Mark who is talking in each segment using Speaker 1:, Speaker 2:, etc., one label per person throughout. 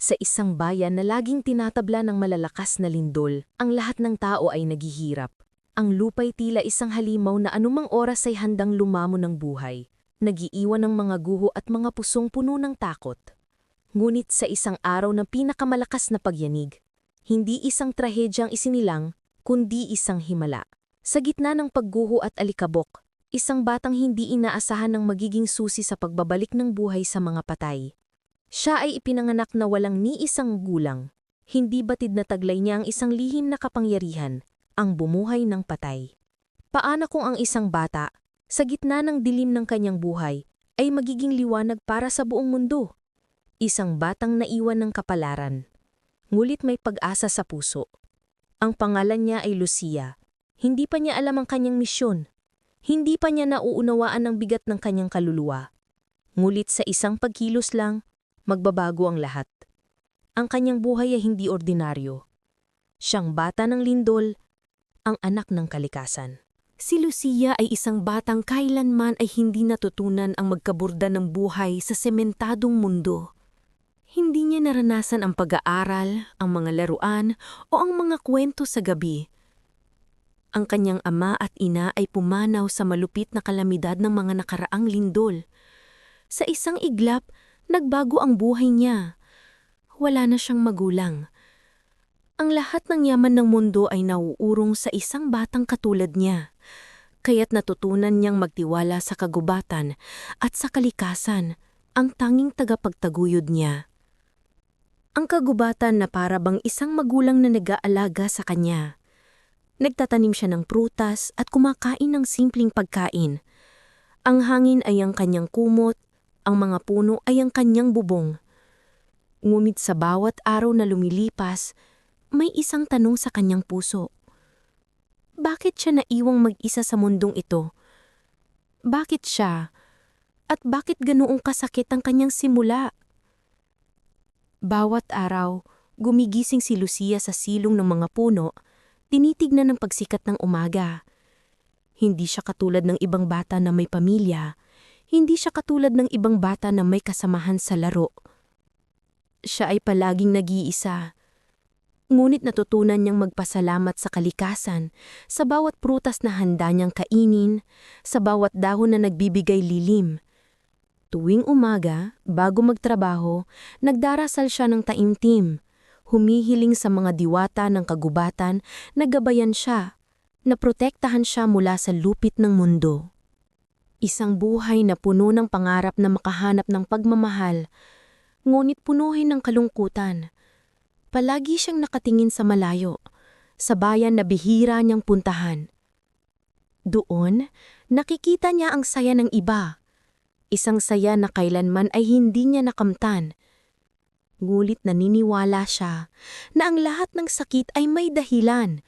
Speaker 1: Sa isang bayan na laging tinatabla ng malalakas na lindol, ang lahat ng tao ay naghihirap. Ang lupa'y tila isang halimaw na anumang oras ay handang lumamo ng buhay. Nagiiwan ng mga guho at mga pusong puno ng takot. Ngunit sa isang araw ng pinakamalakas na pagyanig, hindi isang trahedyang isinilang, kundi isang himala. Sa gitna ng pagguho at alikabok, isang batang hindi inaasahan ng magiging susi sa pagbabalik ng buhay sa mga patay. Siya ay ipinanganak na walang ni isang gulang. Hindi batid na taglay niya ang isang lihim na kapangyarihan, ang bumuhay ng patay. Paano kung ang isang bata, sa gitna ng dilim ng kanyang buhay, ay magiging liwanag para sa buong mundo? Isang batang naiwan ng kapalaran. Ngulit may pag-asa sa puso. Ang pangalan niya ay Lucia. Hindi pa niya alam ang kanyang misyon. Hindi pa niya nauunawaan ang bigat ng kanyang kaluluwa. Ngulit sa isang pagkilos lang, magbabago ang lahat. Ang kanyang buhay ay hindi ordinaryo. Siyang bata ng lindol, ang anak ng kalikasan. Si Lucia ay isang batang kailanman ay hindi natutunan ang magkaburda ng buhay sa sementadong mundo. Hindi niya naranasan ang pag-aaral, ang mga laruan, o ang mga kwento sa gabi. Ang kanyang ama at ina ay pumanaw sa malupit na kalamidad ng mga nakaraang lindol. Sa isang iglap, nagbago ang buhay niya. Wala na siyang magulang. Ang lahat ng yaman ng mundo ay nauurong sa isang batang katulad niya. Kaya't natutunan niyang magtiwala sa kagubatan at sa kalikasan, ang tanging tagapagtaguyod niya. Ang kagubatan na para bang isang magulang na nag-aalaga sa kanya. Nagtatanim siya ng prutas at kumakain ng simpleng pagkain. Ang hangin ay ang kanyang kumot, ang mga puno ay ang kanyang bubong. Ngunit sa bawat araw na lumilipas, may isang tanong sa kanyang puso. Bakit siya naiwang mag-isa sa mundong ito? Bakit siya? At bakit ganoong kasakit ang kanyang simula? Bawat araw, gumigising si Lucia sa silong ng mga puno, tinitignan ng pagsikat ng umaga. Hindi siya katulad ng ibang bata na may pamilya, hindi siya katulad ng ibang bata na may kasamahan sa laro. Siya ay palaging nag-iisa. Ngunit natutunan niyang magpasalamat sa kalikasan, sa bawat prutas na handa niyang kainin, sa bawat dahon na nagbibigay lilim. Tuwing umaga, bago magtrabaho, nagdarasal siya ng taimtim, humihiling sa mga diwata ng kagubatan na gabayan siya, na protektahan siya mula sa lupit ng mundo. Isang buhay na puno ng pangarap na makahanap ng pagmamahal, ngunit punuhin ng kalungkutan. Palagi siyang nakatingin sa malayo, sa bayan na bihira niyang puntahan. Doon, nakikita niya ang saya ng iba. Isang saya na kailanman ay hindi niya nakamtan. Ngulit naniniwala siya na ang lahat ng sakit ay may dahilan.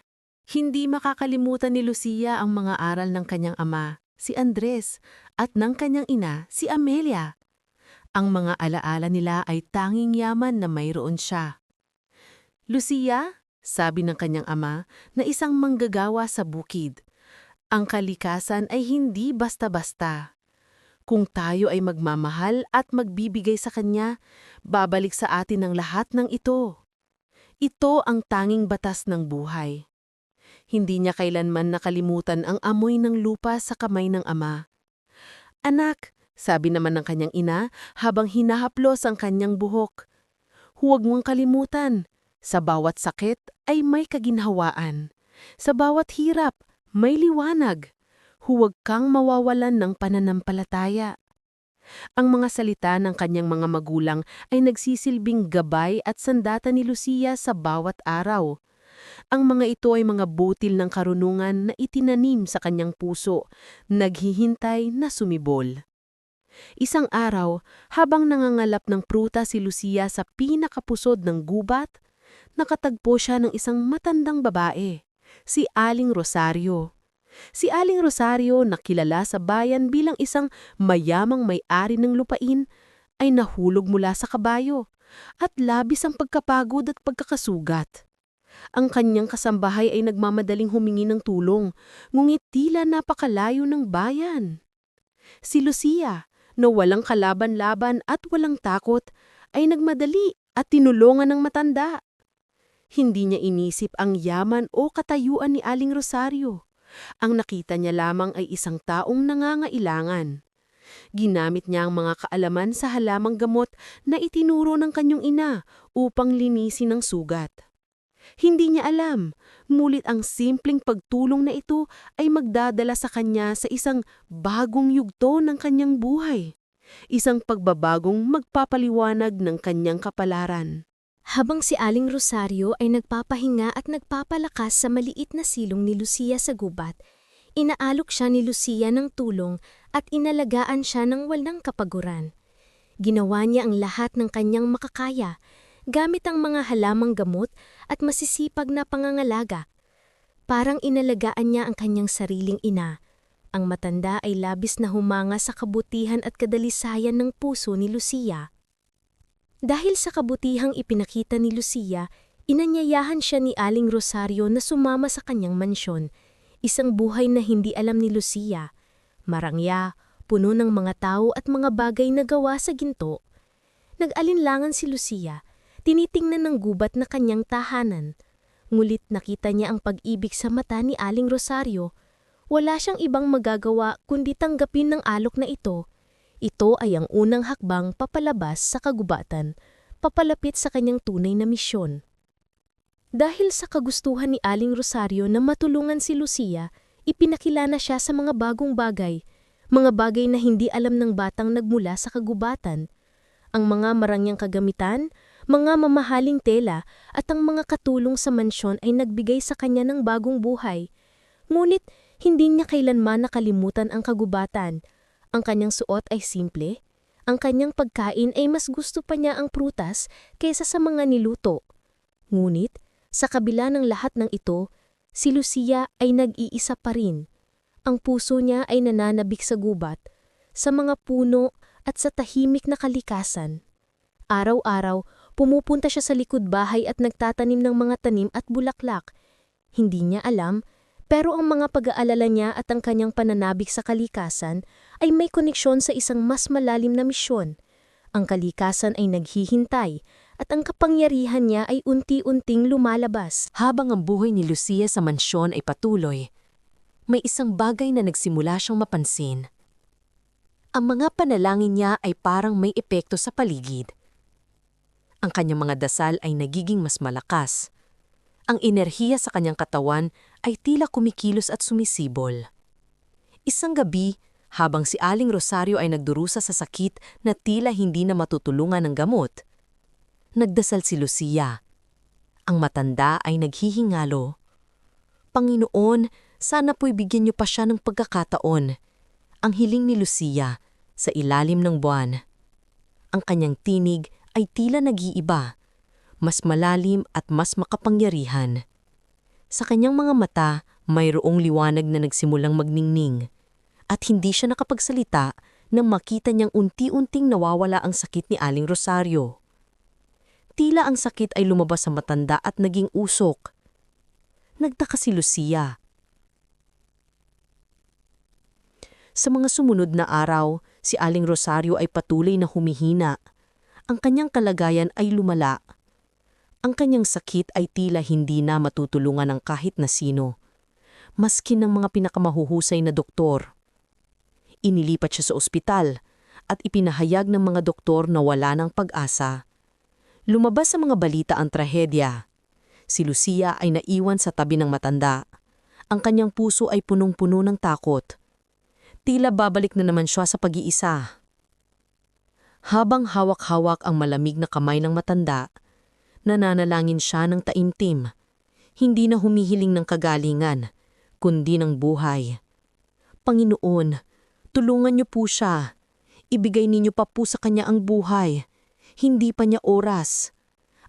Speaker 2: Hindi makakalimutan ni Lucia ang mga aral ng kanyang ama si Andres, at ng kanyang ina, si Amelia. Ang mga alaala nila ay tanging yaman na mayroon siya. Lucia, sabi ng kanyang ama, na isang manggagawa sa bukid. Ang kalikasan ay hindi basta-basta. Kung tayo ay magmamahal at magbibigay sa kanya, babalik sa atin ang lahat ng ito. Ito ang tanging batas ng buhay. Hindi niya kailanman nakalimutan ang amoy ng lupa sa kamay ng ama. Anak, sabi naman ng kanyang ina habang hinahaplos ang kanyang buhok. Huwag mong kalimutan, sa bawat sakit ay may kaginhawaan. Sa bawat hirap, may liwanag. Huwag kang mawawalan ng pananampalataya. Ang mga salita ng kanyang mga magulang ay nagsisilbing gabay at sandata ni Lucia sa bawat araw. Ang mga ito ay mga butil ng karunungan na itinanim sa kanyang puso, naghihintay na sumibol. Isang araw, habang nangangalap ng pruta si Lucia sa pinakapusod ng gubat, nakatagpo siya ng isang matandang babae, si Aling Rosario. Si Aling Rosario, na kilala sa bayan bilang isang mayamang may-ari ng lupain, ay nahulog mula sa kabayo at labis ang pagkapagod at pagkakasugat. Ang kanyang kasambahay ay nagmamadaling humingi ng tulong, ngunit tila napakalayo ng bayan. Si Lucia, na walang kalaban-laban at walang takot, ay nagmadali at tinulungan ng matanda. Hindi niya inisip ang yaman o katayuan ni Aling Rosario. Ang nakita niya lamang ay isang taong nangangailangan. Ginamit niya ang mga kaalaman sa halamang gamot na itinuro ng kanyang ina upang linisin ang sugat. Hindi niya alam, mulit ang simpleng pagtulong na ito ay magdadala sa kanya sa isang bagong yugto ng kanyang buhay. Isang pagbabagong magpapaliwanag ng kanyang kapalaran.
Speaker 1: Habang si Aling Rosario ay nagpapahinga at nagpapalakas sa maliit na silong ni Lucia sa gubat, inaalok siya ni Lucia ng tulong at inalagaan siya ng walang kapaguran. Ginawa niya ang lahat ng kanyang makakaya, gamit ang mga halamang gamot at masisipag na pangangalaga. Parang inalagaan niya ang kanyang sariling ina. Ang matanda ay labis na humanga sa kabutihan at kadalisayan ng puso ni Lucia. Dahil sa kabutihang ipinakita ni Lucia, inanyayahan siya ni Aling Rosario na sumama sa kanyang mansyon, isang buhay na hindi alam ni Lucia. Marangya, puno ng mga tao at mga bagay na gawa sa ginto. Nag-alinlangan si Lucia, tinitingnan ng gubat na kanyang tahanan. Ngulit nakita niya ang pag-ibig sa mata ni Aling Rosario. Wala siyang ibang magagawa kundi tanggapin ng alok na ito. Ito ay ang unang hakbang papalabas sa kagubatan, papalapit sa kanyang tunay na misyon. Dahil sa kagustuhan ni Aling Rosario na matulungan si Lucia, ipinakilana siya sa mga bagong bagay, mga bagay na hindi alam ng batang nagmula sa kagubatan. Ang mga marangyang kagamitan, mga mamahaling tela at ang mga katulong sa mansyon ay nagbigay sa kanya ng bagong buhay. Ngunit hindi niya kailanman nakalimutan ang kagubatan. Ang kanyang suot ay simple. Ang kanyang pagkain ay mas gusto pa niya ang prutas kaysa sa mga niluto. Ngunit, sa kabila ng lahat ng ito, si Lucia ay nag-iisa pa rin. Ang puso niya ay nananabik sa gubat, sa mga puno at sa tahimik na kalikasan. Araw-araw, pumupunta siya sa likod bahay at nagtatanim ng mga tanim at bulaklak. Hindi niya alam, pero ang mga pag-aalala niya at ang kanyang pananabik sa kalikasan ay may koneksyon sa isang mas malalim na misyon. Ang kalikasan ay naghihintay at ang kapangyarihan niya ay unti-unting lumalabas.
Speaker 3: Habang ang buhay ni Lucia sa mansyon ay patuloy, may isang bagay na nagsimula siyang mapansin. Ang mga panalangin niya ay parang may epekto sa paligid. Ang kanyang mga dasal ay nagiging mas malakas. Ang enerhiya sa kanyang katawan ay tila kumikilos at sumisibol. Isang gabi, habang si Aling Rosario ay nagdurusa sa sakit na tila hindi na matutulungan ng gamot, nagdasal si Lucia. Ang matanda ay naghihingalo. Panginoon, sana po'y bigyan niyo pa siya ng pagkakataon. Ang hiling ni Lucia sa ilalim ng buwan. Ang kanyang tinig ay tila nag-iiba, mas malalim at mas makapangyarihan. Sa kanyang mga mata, mayroong liwanag na nagsimulang magningning at hindi siya nakapagsalita nang makita niyang unti-unting nawawala ang sakit ni Aling Rosario. Tila ang sakit ay lumabas sa matanda at naging usok. Nagtaka si Lucia. Sa mga sumunod na araw, si Aling Rosario ay patuloy na humihina. Ang kanyang kalagayan ay lumala. Ang kanyang sakit ay tila hindi na matutulungan ng kahit na sino. Maski ng mga pinakamahuhusay na doktor. Inilipat siya sa ospital at ipinahayag ng mga doktor na wala ng pag-asa. Lumabas sa mga balita ang trahedya. Si Lucia ay naiwan sa tabi ng matanda. Ang kanyang puso ay punong-puno ng takot. Tila babalik na naman siya sa pag-iisa. Habang hawak-hawak ang malamig na kamay ng matanda, nananalangin siya ng taimtim. Hindi na humihiling ng kagalingan, kundi ng buhay. Panginoon, tulungan niyo po siya. Ibigay ninyo pa po sa kanya ang buhay hindi pa niya oras.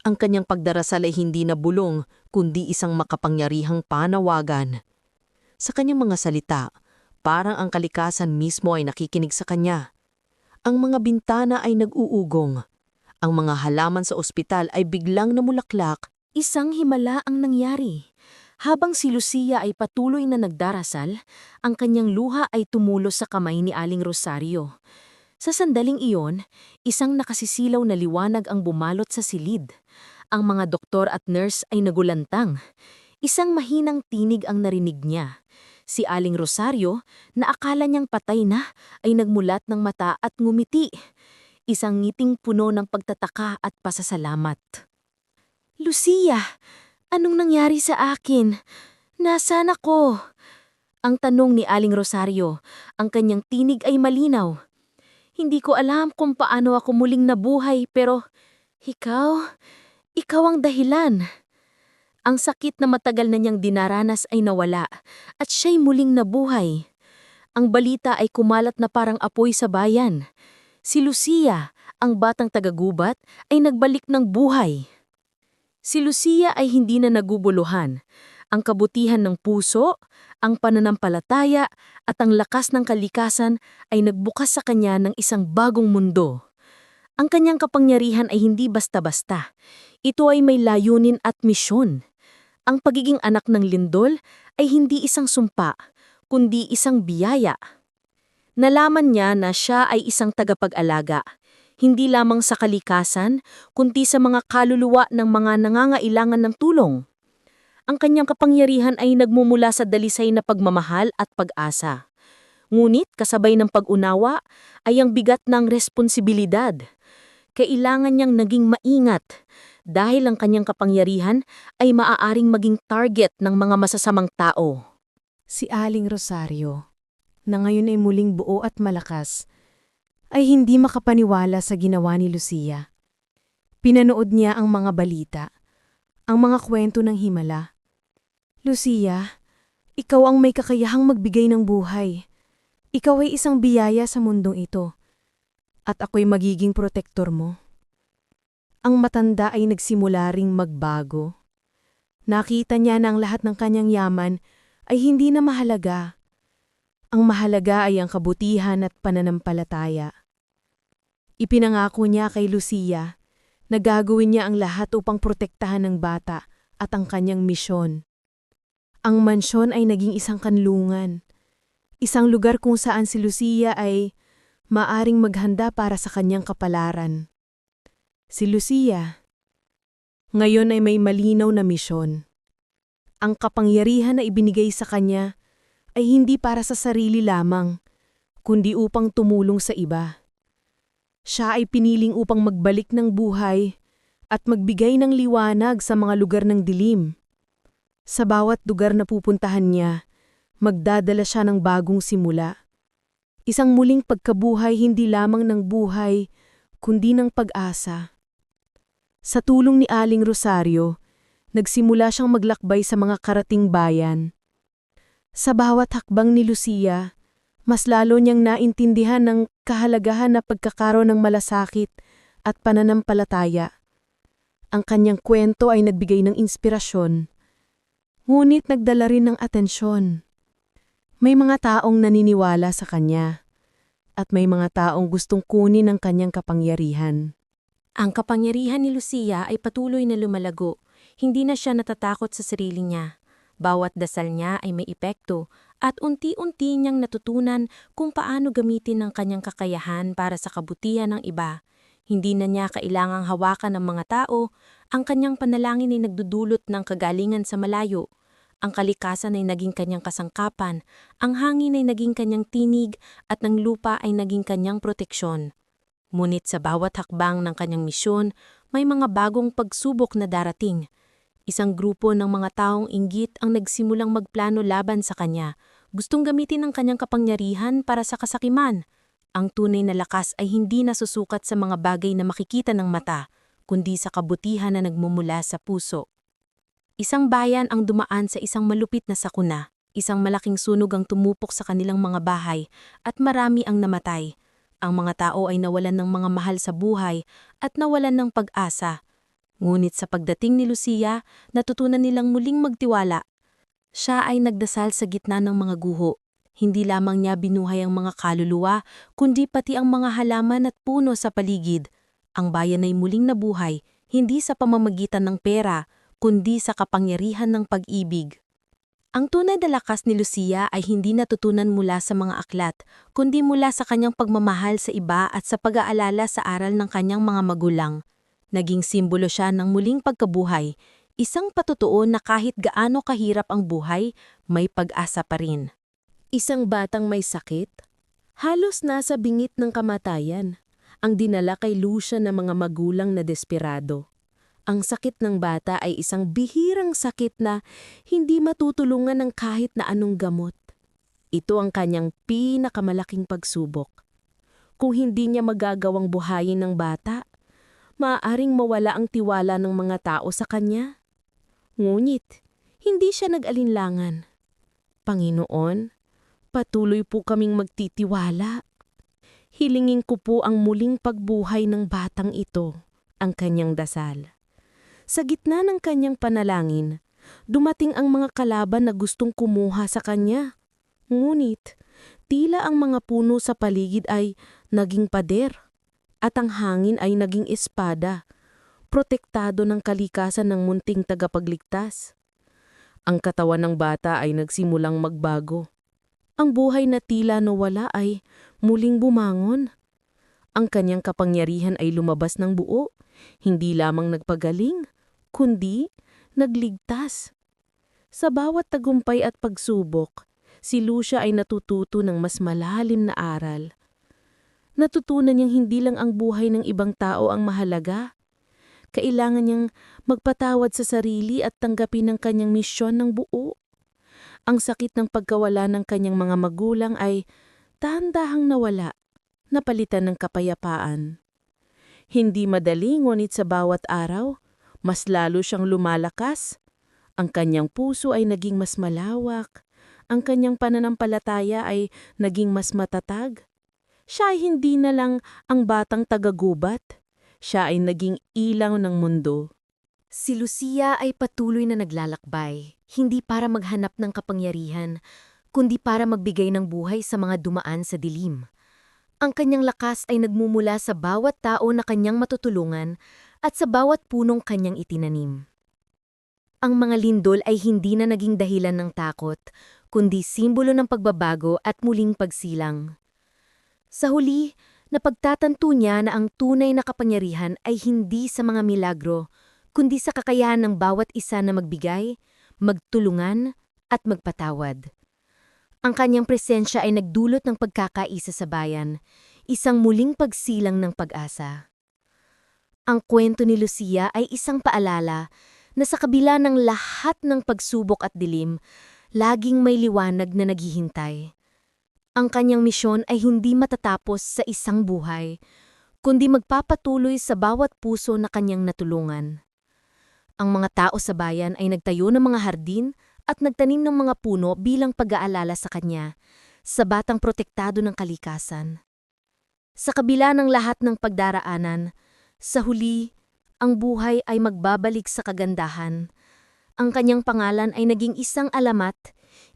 Speaker 3: Ang kanyang pagdarasal ay hindi na bulong, kundi isang makapangyarihang panawagan. Sa kanyang mga salita, parang ang kalikasan mismo ay nakikinig sa kanya. Ang mga bintana ay nag-uugong. Ang mga halaman sa ospital ay biglang namulaklak.
Speaker 1: Isang himala ang nangyari. Habang si Lucia ay patuloy na nagdarasal, ang kanyang luha ay tumulos sa kamay ni Aling Rosario. Sa sandaling iyon, isang nakasisilaw na liwanag ang bumalot sa silid. Ang mga doktor at nurse ay nagulantang. Isang mahinang tinig ang narinig niya. Si Aling Rosario, na akala niyang patay na, ay nagmulat ng mata at ngumiti. Isang ngiting puno ng pagtataka at pasasalamat. Lucia, anong nangyari sa akin? Nasaan ako? Ang tanong ni Aling Rosario, ang kanyang tinig ay malinaw. Hindi ko alam kung paano ako muling nabuhay pero ikaw, ikaw ang dahilan. Ang sakit na matagal na niyang dinaranas ay nawala at siya'y muling nabuhay. Ang balita ay kumalat na parang apoy sa bayan. Si Lucia, ang batang tagagubat, ay nagbalik ng buhay. Si Lucia ay hindi na nagubuluhan. Ang kabutihan ng puso, ang pananampalataya at ang lakas ng kalikasan ay nagbukas sa kanya ng isang bagong mundo. Ang kanyang kapangyarihan ay hindi basta-basta. Ito ay may layunin at misyon. Ang pagiging anak ng lindol ay hindi isang sumpa, kundi isang biyaya. Nalaman niya na siya ay isang tagapag-alaga, hindi lamang sa kalikasan, kundi sa mga kaluluwa ng mga nangangailangan ng tulong. Ang kanyang kapangyarihan ay nagmumula sa dalisay na pagmamahal at pag-asa. Ngunit kasabay ng pag-unawa ay ang bigat ng responsibilidad. Kailangan niyang naging maingat dahil ang kanyang kapangyarihan ay maaaring maging target ng mga masasamang tao.
Speaker 3: Si Aling Rosario, na ngayon ay muling buo at malakas, ay hindi makapaniwala sa ginawa ni Lucia. Pinanood niya ang mga balita, ang mga kwento ng himala. Lucia, ikaw ang may kakayahang magbigay ng buhay. Ikaw ay isang biyaya sa mundong ito. At ako'y magiging protektor mo. Ang matanda ay nagsimula ring magbago. Nakita niya na ang lahat ng kanyang yaman ay hindi na mahalaga. Ang mahalaga ay ang kabutihan at pananampalataya. Ipinangako niya kay Lucia na gagawin niya ang lahat upang protektahan ng bata at ang kanyang misyon. Ang mansyon ay naging isang kanlungan. Isang lugar kung saan si Lucia ay maaring maghanda para sa kanyang kapalaran. Si Lucia, ngayon ay may malinaw na misyon. Ang kapangyarihan na ibinigay sa kanya ay hindi para sa sarili lamang, kundi upang tumulong sa iba. Siya ay piniling upang magbalik ng buhay at magbigay ng liwanag sa mga lugar ng dilim. Sa bawat lugar na pupuntahan niya, magdadala siya ng bagong simula. Isang muling pagkabuhay hindi lamang ng buhay, kundi ng pag-asa. Sa tulong ni Aling Rosario, nagsimula siyang maglakbay sa mga karating bayan. Sa bawat hakbang ni Lucia, mas lalo niyang naintindihan ng kahalagahan na pagkakaroon ng malasakit at pananampalataya. Ang kanyang kwento ay nagbigay ng inspirasyon, ngunit nagdala rin ng atensyon. May mga taong naniniwala sa kanya, at may mga taong gustong kunin ang kanyang kapangyarihan.
Speaker 1: Ang kapangyarihan ni Lucia ay patuloy na lumalago. Hindi na siya natatakot sa sarili niya. Bawat dasal niya ay may epekto at unti-unti niyang natutunan kung paano gamitin ang kanyang kakayahan para sa kabutihan ng iba. Hindi na niya kailangang hawakan ng mga tao, ang kanyang panalangin ay nagdudulot ng kagalingan sa malayo. Ang kalikasan ay naging kanyang kasangkapan, ang hangin ay naging kanyang tinig at ng lupa ay naging kanyang proteksyon. Ngunit sa bawat hakbang ng kanyang misyon, may mga bagong pagsubok na darating. Isang grupo ng mga taong inggit ang nagsimulang magplano laban sa kanya. Gustong gamitin ang kanyang kapangyarihan para sa kasakiman. Ang tunay na lakas ay hindi nasusukat sa mga bagay na makikita ng mata, kundi sa kabutihan na nagmumula sa puso. Isang bayan ang dumaan sa isang malupit na sakuna. Isang malaking sunog ang tumupok sa kanilang mga bahay at marami ang namatay. Ang mga tao ay nawalan ng mga mahal sa buhay at nawalan ng pag-asa. Ngunit sa pagdating ni Lucia, natutunan nilang muling magtiwala. Siya ay nagdasal sa gitna ng mga guho. Hindi lamang niya binuhay ang mga kaluluwa, kundi pati ang mga halaman at puno sa paligid. Ang bayan ay muling nabuhay, hindi sa pamamagitan ng pera, kundi sa kapangyarihan ng pag-ibig. Ang tunay na lakas ni Lucia ay hindi natutunan mula sa mga aklat, kundi mula sa kanyang pagmamahal sa iba at sa pag-aalala sa aral ng kanyang mga magulang. Naging simbolo siya ng muling pagkabuhay, isang patutuo na kahit gaano kahirap ang buhay, may pag-asa pa rin. Isang batang may sakit, halos nasa bingit ng kamatayan, ang dinala kay Lucia ng mga magulang na desperado. Ang sakit ng bata ay isang bihirang sakit na hindi matutulungan ng kahit na anong gamot. Ito ang kanyang pinakamalaking pagsubok. Kung hindi niya magagawang buhayin ng bata, maaaring mawala ang tiwala ng mga tao sa kanya. Ngunit, hindi siya nag-alinlangan. Panginoon, patuloy po kaming magtitiwala. Hilingin ko po ang muling pagbuhay ng batang ito, ang kanyang dasal. Sa gitna ng kanyang panalangin, dumating ang mga kalaban na gustong kumuha sa kanya. Ngunit, tila ang mga puno sa paligid ay naging pader at ang hangin ay naging espada, protektado ng kalikasan ng munting tagapagligtas. Ang katawan ng bata ay nagsimulang magbago. Ang buhay na tila nawala ay muling bumangon. Ang kanyang kapangyarihan ay lumabas ng buo, hindi lamang nagpagaling, kundi nagligtas. Sa bawat tagumpay at pagsubok, si Lucia ay natututo ng mas malalim na aral. Natutunan niyang hindi lang ang buhay ng ibang tao ang mahalaga. Kailangan niyang magpatawad sa sarili at tanggapin ang kanyang misyon ng buo. Ang sakit ng pagkawala ng kanyang mga magulang ay dahan-dahang nawala, napalitan ng kapayapaan. Hindi madali ngunit sa bawat araw, mas lalo siyang lumalakas. Ang kanyang puso ay naging mas malawak. Ang kanyang pananampalataya ay naging mas matatag. Siya ay hindi na lang ang batang tagagubat. Siya ay naging ilaw ng mundo.
Speaker 4: Si Lucia ay patuloy na naglalakbay, hindi para maghanap ng kapangyarihan, kundi para magbigay ng buhay sa mga dumaan sa dilim. Ang kanyang lakas ay nagmumula sa bawat tao na kanyang matutulungan at sa bawat punong kanyang itinanim. Ang mga lindol ay hindi na naging dahilan ng takot, kundi simbolo ng pagbabago at muling pagsilang. Sa huli, napagtatanto niya na ang tunay na kapangyarihan ay hindi sa mga milagro, kundi sa kakayahan ng bawat isa na magbigay, magtulungan, at magpatawad. Ang kanyang presensya ay nagdulot ng pagkakaisa sa bayan, isang muling pagsilang ng pag-asa. Ang kwento ni Lucia ay isang paalala na sa kabila ng lahat ng pagsubok at dilim, laging may liwanag na naghihintay. Ang kanyang misyon ay hindi matatapos sa isang buhay, kundi magpapatuloy sa bawat puso na kanyang natulungan. Ang mga tao sa bayan ay nagtayo ng mga hardin at nagtanim ng mga puno bilang pag-aalala sa kanya, sa batang protektado ng kalikasan. Sa kabila ng lahat ng pagdaraanan, sa huli, ang buhay ay magbabalik sa kagandahan. Ang kanyang pangalan ay naging isang alamat,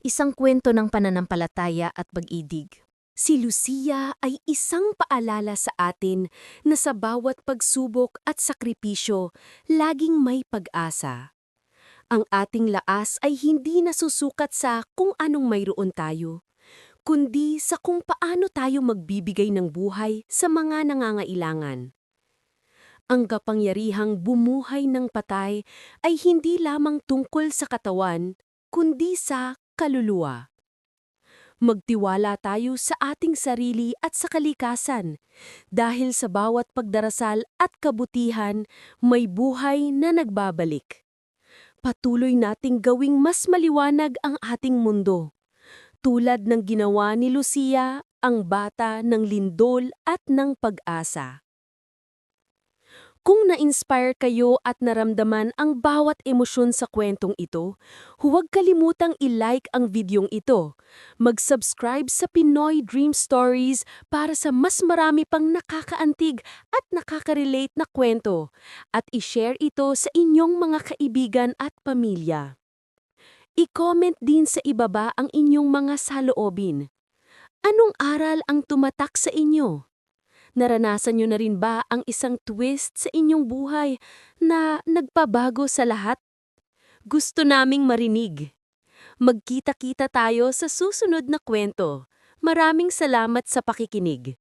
Speaker 4: isang kwento ng pananampalataya at pag-ibig.
Speaker 5: Si Lucia ay isang paalala sa atin na sa bawat pagsubok at sakripisyo, laging may pag-asa. Ang ating laas ay hindi nasusukat sa kung anong mayroon tayo, kundi sa kung paano tayo magbibigay ng buhay sa mga nangangailangan. Ang kapangyarihang bumuhay ng patay ay hindi lamang tungkol sa katawan, kundi sa kaluluwa. Magtiwala tayo sa ating sarili at sa kalikasan dahil sa bawat pagdarasal at kabutihan may buhay na nagbabalik. Patuloy nating gawing mas maliwanag ang ating mundo. Tulad ng ginawa ni Lucia, ang bata ng lindol at ng pag-asa. Kung na-inspire kayo at naramdaman ang bawat emosyon sa kwentong ito, huwag kalimutang i-like ang videong ito. Mag-subscribe sa Pinoy Dream Stories para sa mas marami pang nakakaantig at nakaka-relate na kwento. At i-share ito sa inyong mga kaibigan at pamilya. I-comment din sa ibaba ang inyong mga saloobin. Anong aral ang tumatak sa inyo? Naranasan nyo na rin ba ang isang twist sa inyong buhay na nagpabago sa lahat? Gusto naming marinig. Magkita-kita tayo sa susunod na kwento. Maraming salamat sa pakikinig.